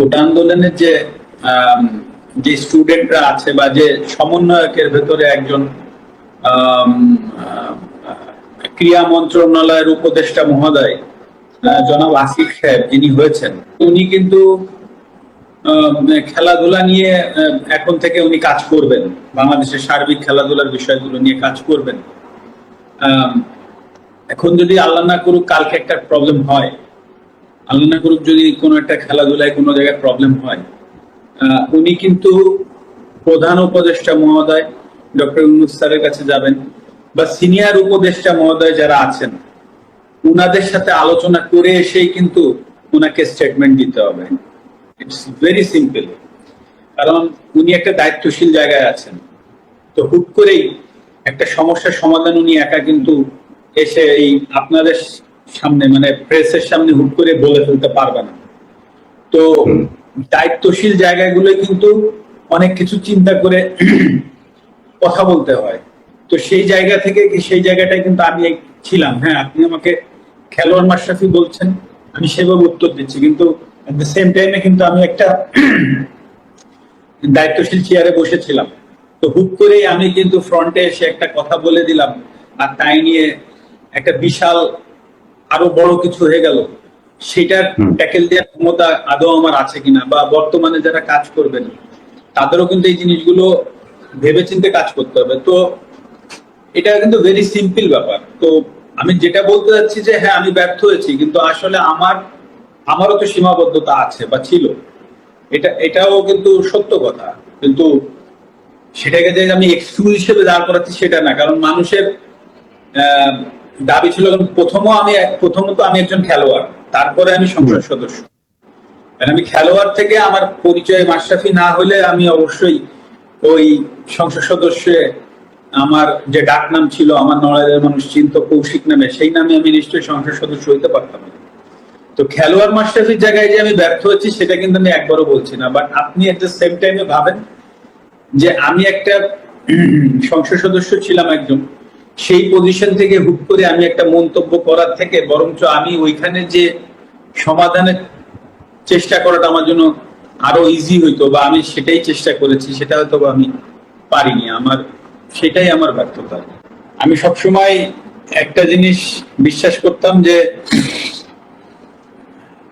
কোটা আন্দোলনের যে যে স্টুডেন্টরা আছে বা যে সমন্বয়কের ভেতরে একজন ক্রীড়া মন্ত্রণালয়ের উপদেষ্টা মহোদয় জনাব আসিফ সাহেব যিনি হয়েছেন, উনি কিন্তু খেলাধুলা নিয়ে এখন থেকে উনি কাজ করবেন। বাংলাদেশের সার্বিক খেলাধুলার বিষয়গুলো নিয়ে কাজ করবেন। এখন যদি আল্লাহ না করুক, কালকে একটা প্রবলেম হয়। আল্লাহ না করুক যদি কোনো একটা খেলাধুলায় কোনো জায়গায় প্রবলেম হয় উনি কিন্তু প্রধান উপদেষ্টা মহোদয়, ডক্টর ইউনুস স্যারের কাছে যাবেন বা সিনিয়র উপদেষ্টা মহোদয় যারা আছেন, উনাদের সাথে আলোচনা করে এসেই কিন্তু উনাকে স্টেটমেন্ট দিতে হবে। ইটস ভেরি সিম্পল কারণ উনি একটা দায়িত্বশীল জায়গায় আছেন। তো হুট করেই একটা সমস্যার সমাধান উনি একা কিন্তু এসে এই আপনাদের সামনে মানে প্রেসের সামনে হুট করে বলে ফেলতে পারবে না। তো দায়িত্বশীল জায়গাগুলো কিন্তু অনেক কিছু চিন্তা করে কথা বলতে হয়। তো সেই জায়গা থেকে সেই জায়গাটায় কিন্তু আমি ছিলাম। হ্যাঁ আপনি আমাকে খেলোয়াড় মাশরাফি বলছেন, আমি সেভাবে উত্তর দিচ্ছি। কিন্তু সেম টাইমে কিন্তু আমি একটা দায়িত্বশীল চেয়ারে বসেছিলাম। তো হুট করেই আমি কিন্তু ফ্রন্টে এসে একটা কথা বলে দিলাম। আর তাই নিয়ে একটা বিশাল আরও বড় কিছু হয়ে গেল সেটার ট্যাকেল দেওয়ার ক্ষমতা আদৌ আমার আছে কিনা বা বর্তমানে যারা কাজ করবেন তাদেরও কিন্তু এই জিনিসগুলো ভেবেচিন্তে কাজ করতে হবে। তো এটা কিন্তু ভেরি সিম্পল ব্যাপার। তো আমি যেটা বলতে চাচ্ছি যে হ্যাঁ আমি ব্যর্থ হয়েছি কিন্তু আসলে আমার আমারও তো সীমাবদ্ধতা আছে বা ছিল। এটা এটাও কিন্তু সত্য কথা। কিন্তু সেটাকে যে আমি এক্সকিউজ হিসেবে দাঁড় করাচ্ছি সেটা না কারণ মানুষের আহ, দাবি ছিল কারণ প্রথমও আমি প্রথমত আমি একজন খেলোয়াড় তারপরে আমি সংসদ সদস্য। আমি খেলোয়াড় থেকে আমার পরিচয় মাশরাফি না হলে আমি অবশ্যই ওই সংসদ সদস্যে আমার যে ডাক নাম ছিল আমার নড়াইলের মানুষ চিন্ত কৌশিক নামে সেই নামে আমি নিশ্চয়ই সংসদ সদস্য হইতে পারতাম তো খেলোয়াড় মাশরাফির জায়গায় যে আমি ব্যর্থ হচ্ছি সেটা কিন্তু আমি একবারও বলছি না। বাট আপনি এট দ্য সেম টাইমে ভাবেন যে আমি একটা সংসদ সদস্য ছিলাম একজন। সেই পজিশন থেকে হুট করে আমি একটা মন্তব্য করার থেকে বরঞ্চ আমি ওইখানে যে সমাধানের চেষ্টা করাটা আমার জন্য আরও ইজি হইতো বা আমি সেটাই চেষ্টা করেছি, সেটা হয়তো আমি পারিনি। আমার, সেটাই আমার ব্যর্থতা। আমি সবসময় একটা জিনিস বিশ্বাস করতাম যে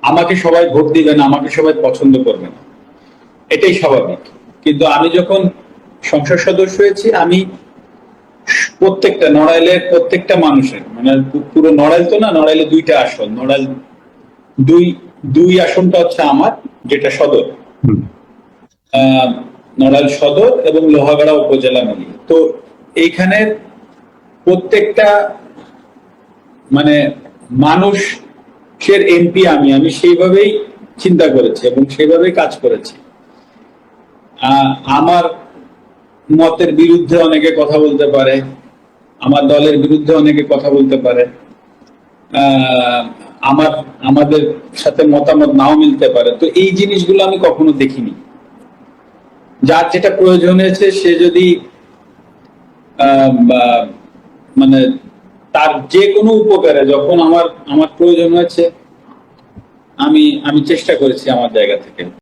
আমাকে সবাই ভোট দিবে না, আমাকে সবাই পছন্দ করবে না। এটাই স্বাভাবিক। কিন্তু আমি যখন সংসদ সদস্য হয়েছি, আমি প্রত্যেকটা নড়াইলের প্রত্যেকটা মানুষের মানে পুরো নড়াইল তো না নড়াইলে দুইটা আসন নড়াইল দুই দুই আসনটা হচ্ছে আমার যেটা সদর। নড়াইল সদর এবং লোহাগাড়া উপজেলা মিলিয়ে। তো এইখানে প্রত্যেকটা মানে মানুষের এমপি আমি আমি সেইভাবেই চিন্তা করেছি এবং সেইভাবেই কাজ করেছি। আহ, আমার মতের বিরুদ্ধে অনেকে কথা বলতে পারে আমার দলের বিরুদ্ধে অনেকে কথা বলতে পারে। আমার, আমাদের সাথে মতামত নাও মিলতে পারে। তো এই জিনিসগুলো আমি কখনো দেখিনি। যার যেটা প্রয়োজন হয়েছে, সে যদি মানে তার যে কোনো উপকারে যখন আমার আমার প্রয়োজন হয়েছে, আমি আমি চেষ্টা করেছি আমার জায়গা থেকে।